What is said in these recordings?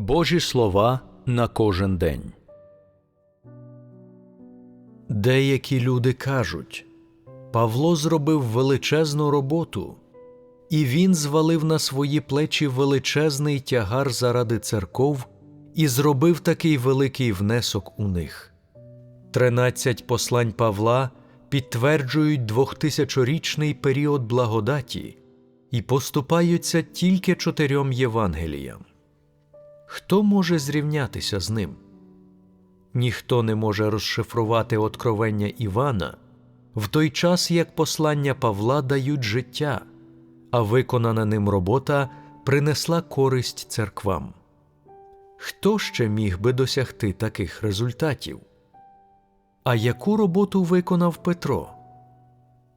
Божі слова на кожен день. Деякі люди кажуть Павло зробив величезну роботу, і він звалив на свої плечі величезний тягар заради церков і зробив такий великий внесок у них. Тринадцять послань Павла підтверджують двохтисячорічний період благодаті і поступаються тільки чотирьом Євангеліям. Хто може зрівнятися з ним? Ніхто не може розшифрувати откровення Івана в той час, як послання Павла дають життя, а виконана ним робота принесла користь церквам. Хто ще міг би досягти таких результатів? А яку роботу виконав Петро?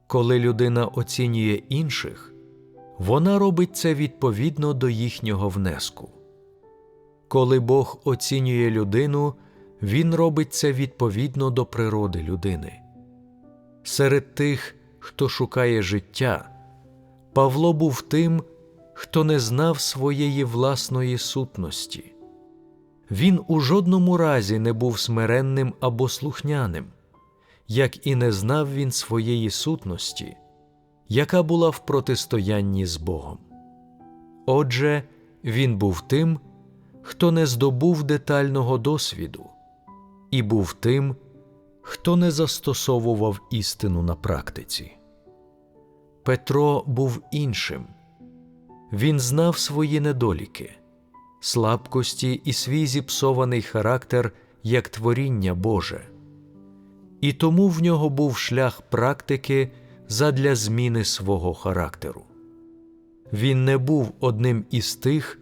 Коли людина оцінює інших, вона робить це відповідно до їхнього внеску. Коли Бог оцінює людину, Він робить це відповідно до природи людини. Серед тих, хто шукає життя, Павло був тим, хто не знав своєї власної сутності. Він у жодному разі не був смиренним або слухняним, як і не знав він своєї сутності, яка була в протистоянні з Богом. Отже, він був тим, хто не здобув детального досвіду, і був тим, хто не застосовував істину на практиці. Петро був іншим. Він знав свої недоліки, слабкості і свій зіпсований характер як творіння Боже, і тому в нього був шлях практики задля зміни свого характеру. Він не був одним із тих,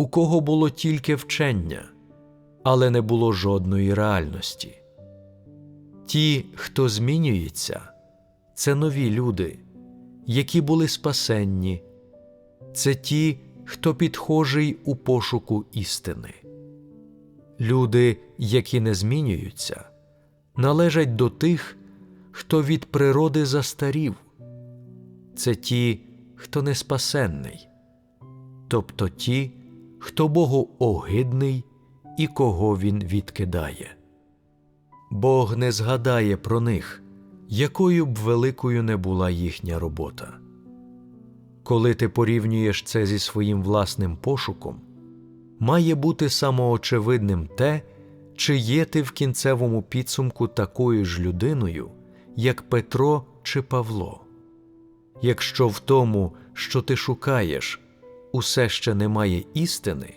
у кого було тільки вчення, але не було жодної реальності. Ті, хто змінюється, це нові люди, які були спасенні, це ті, хто підхожий у пошуку істини. Люди, які не змінюються, належать до тих, хто від природи застарів, це ті, хто не спасенний, тобто ті, хто Богу огидний і кого Він відкидає. Бог не згадає про них, якою б великою не була їхня робота. Коли ти порівнюєш це зі своїм власним пошуком, має бути самоочевидним те, чи є ти в кінцевому підсумку такою ж людиною, як Петро чи Павло. Якщо в тому, що ти шукаєш, усе ще немає істини,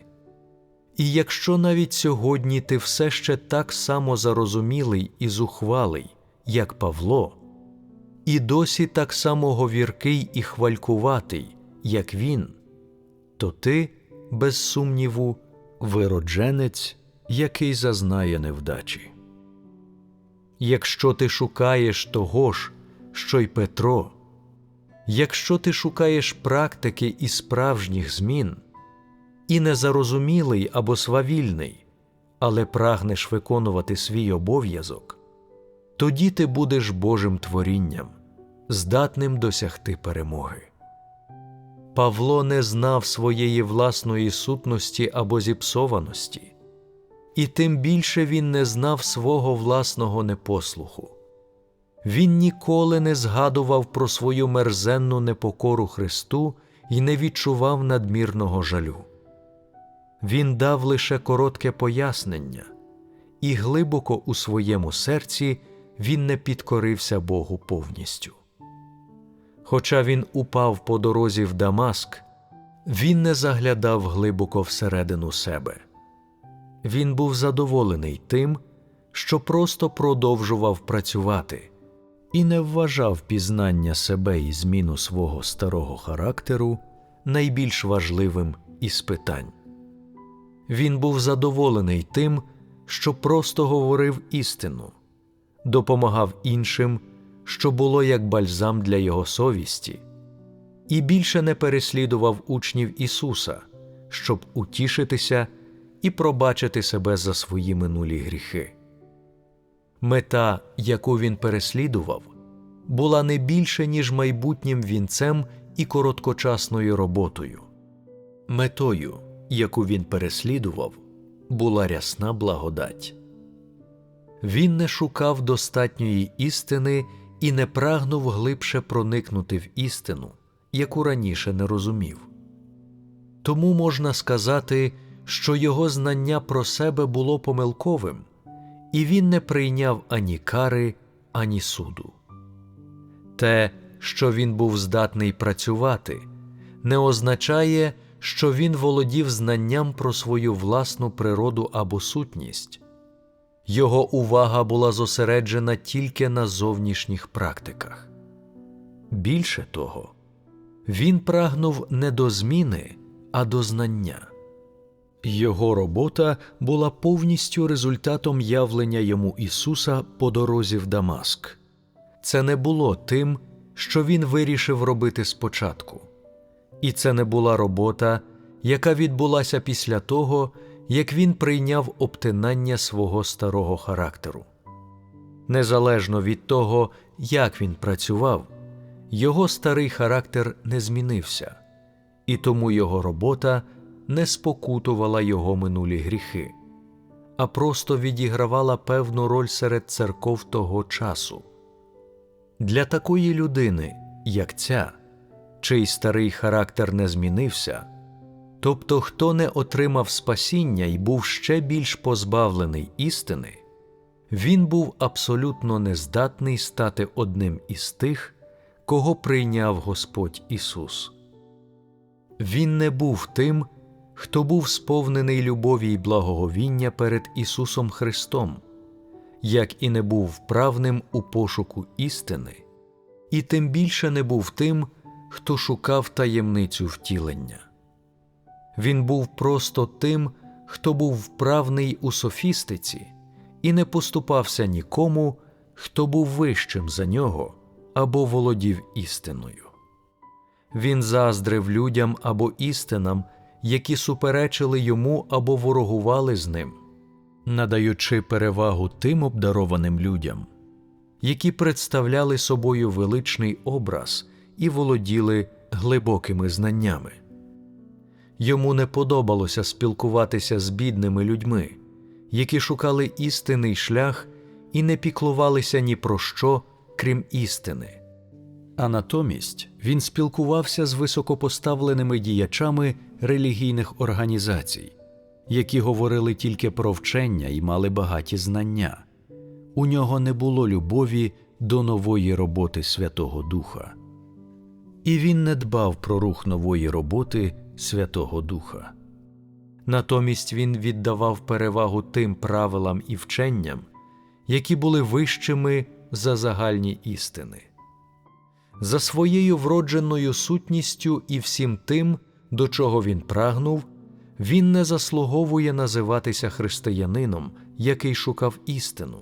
і якщо навіть сьогодні ти все ще так само зарозумілий і зухвалий, як Павло, і досі так само говіркий і хвалькуватий, як він, то ти, без сумніву, виродженець, який зазнає невдачі. Якщо ти шукаєш того ж, що й Петро, якщо ти шукаєш практики і справжніх змін, і незарозумілий або свавільний, але прагнеш виконувати свій обов'язок, тоді ти будеш Божим творінням, здатним досягти перемоги. Павло не знав своєї власної сутності або зіпсованості, і тим більше він не знав свого власного непослуху. Він ніколи не згадував про свою мерзенну непокору Христу і не відчував надмірного жалю. Він дав лише коротке пояснення, і глибоко у своєму серці він не підкорився Богу повністю. Хоча він упав по дорозі в Дамаск, він не заглядав глибоко всередину себе. Він був задоволений тим, що просто продовжував працювати і не вважав пізнання себе і зміну свого старого характеру найбільш важливим із питань. Він був задоволений тим, що просто говорив істину, допомагав іншим, що було як бальзам для його совісті, і більше не переслідував учнів Ісуса, щоб утішитися і пробачити себе за свої минулі гріхи. Мета, яку він переслідував, була не більше, ніж майбутнім вінцем і короткочасною роботою. Метою, яку він переслідував, була рясна благодать. Він не шукав достатньої істини і не прагнув глибше проникнути в істину, яку раніше не розумів. Тому можна сказати, що його знання про себе було помилковим, і він не прийняв ані кари, ані суду. Те, що він був здатний працювати, не означає, що він володів знанням про свою власну природу або сутність. Його увага була зосереджена тільки на зовнішніх практиках. Більше того, він прагнув не до зміни, а до знання. Його робота була повністю результатом явлення йому Ісуса по дорозі в Дамаск. Це не було тим, що він вирішив робити спочатку, і це не була робота, яка відбулася після того, як він прийняв обтинання свого старого характеру. Незалежно від того, як він працював, його старий характер не змінився, і тому його робота не спокутувала його минулі гріхи, а просто відігравала певну роль серед церков того часу. Для такої людини, як ця, чий старий характер не змінився, тобто хто не отримав спасіння і був ще більш позбавлений істини, він був абсолютно нездатний стати одним із тих, кого прийняв Господь Ісус. Він не був тим, хто був сповнений любові й благоговіння перед Ісусом Христом, як і не був вправним у пошуку істини, і тим більше не був тим, хто шукав таємницю втілення. Він був просто тим, хто був вправний у софістиці і не поступався нікому, хто був вищим за нього або володів істиною. Він заздрив людям або істинам, які суперечили йому або ворогували з ним, надаючи перевагу тим обдарованим людям, які представляли собою величний образ і володіли глибокими знаннями. Йому не подобалося спілкуватися з бідними людьми, які шукали істинний шлях і не піклувалися ні про що, крім істини. А натомість він спілкувався з високопоставленими діячами релігійних організацій, які говорили тільки про вчення і мали багаті знання. У нього не було любові до нової роботи Святого Духа, і він не дбав про рух нової роботи Святого Духа. Натомість він віддавав перевагу тим правилам і вченням, які були вищими за загальні істини. За своєю вродженою сутністю і всім тим, до чого він прагнув, він не заслуговує називатися християнином, який шукав істину,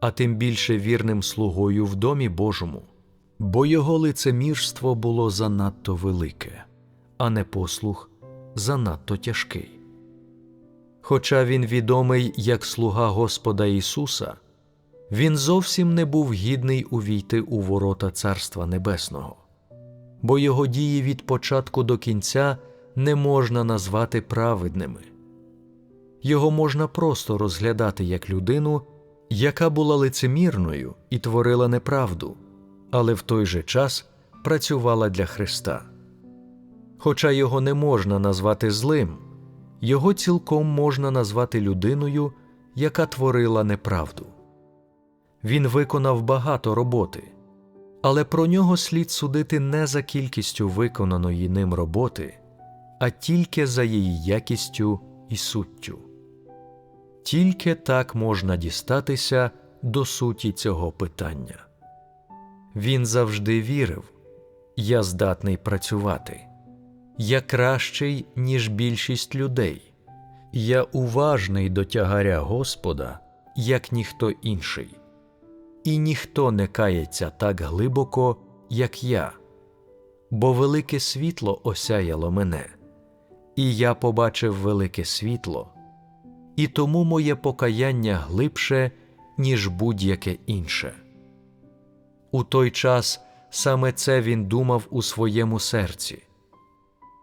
а тим більше вірним слугою в домі Божому, бо його лицемірство було занадто велике, а не послух занадто тяжкий. Хоча він відомий як слуга Господа Ісуса, він зовсім не був гідний увійти у ворота Царства Небесного, бо його дії від початку до кінця не можна назвати праведними. Його можна просто розглядати як людину, яка була лицемірною і творила неправду, але в той же час працювала для Христа. Хоча його не можна назвати злим, його цілком можна назвати людиною, яка творила неправду. Він виконав багато роботи, але про нього слід судити не за кількістю виконаної ним роботи, а тільки за її якістю і суттю. Тільки так можна дістатися до суті цього питання. Він завжди вірив я здатний працювати, я кращий, ніж більшість людей, я уважний до тягаря Господа, як ніхто інший і ніхто не кається так глибоко, як я, бо велике світло осяяло мене, і я побачив велике світло, і тому моє покаяння глибше, ніж будь-яке інше. У той час саме це він думав у своєму серці.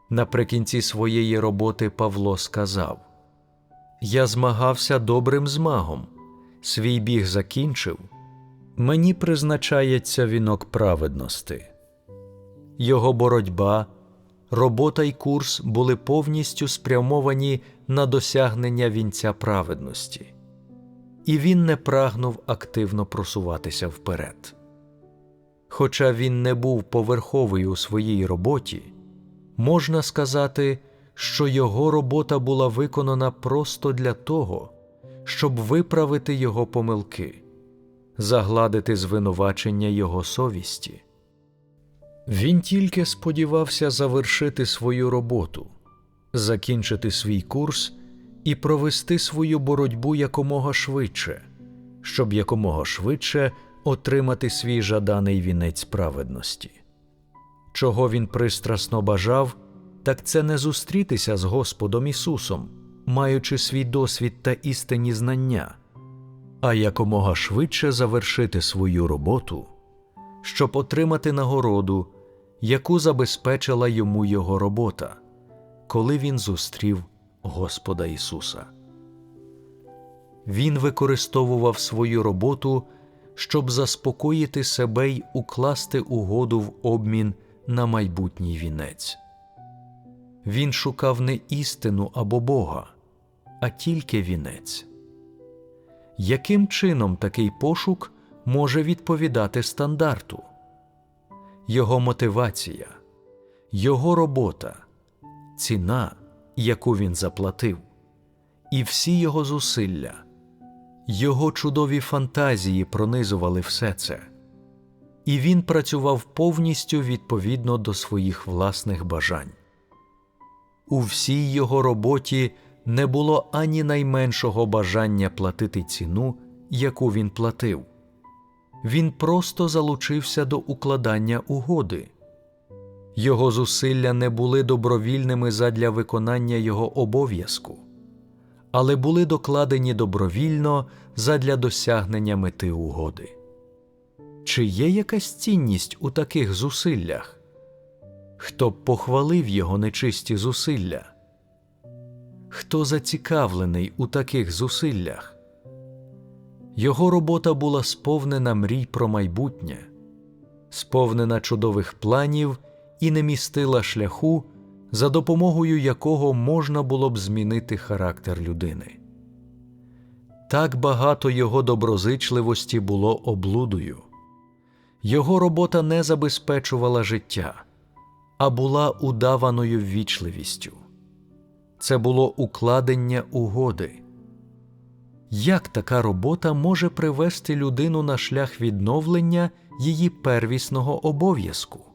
Наприкінці своєї роботи Павло сказав Я змагався добрим змагом, свій біг закінчив, мені призначається вінок праведності. Його боротьба, робота й курс були повністю спрямовані на досягнення вінця праведності, і він не прагнув активно просуватися вперед. Хоча він не був поверховий у своїй роботі, можна сказати, що його робота була виконана просто для того, щоб виправити його помилки, загладити звинувачення його совісті. Він тільки сподівався завершити свою роботу, закінчити свій курс і провести свою боротьбу якомога швидше, щоб якомога швидше отримати свій жаданий вінець праведності. Чого він пристрасно бажав, так це не зустрітися з Господом Ісусом, маючи свій досвід та істинні знання, а якомога швидше завершити свою роботу, щоб отримати нагороду, яку забезпечила йому його робота, коли він зустрів Господа Ісуса. Він використовував свою роботу, щоб заспокоїти себе й укласти угоду в обмін на майбутній вінець. Він шукав не істину або Бога, а тільки вінець. Яким чином такий пошук може відповідати стандарту? Його мотивація, його робота, ціна, яку він заплатив, і всі його зусилля, його чудові фантазії пронизували все це, і він працював повністю відповідно до своїх власних бажань. У всій його роботі не було ані найменшого бажання платити ціну, яку він платив. Він просто залучився до укладання угоди. Його зусилля не були добровільними задля виконання його обов'язку, але були докладені добровільно задля досягнення мети угоди. Чи є якась цінність у таких зусиллях? Хто б похвалив його нечисті зусилля? Хто зацікавлений у таких зусиллях? Його робота була сповнена мрій про майбутнє, сповнена чудових планів і не містила шляху, за допомогою якого можна було б змінити характер людини. Так багато його доброзичливості було облудою. Його робота не забезпечувала життя, а була удаваною ввічливістю. Це було укладення угоди. Як така робота може привести людину на шлях відновлення її первісного обов'язку?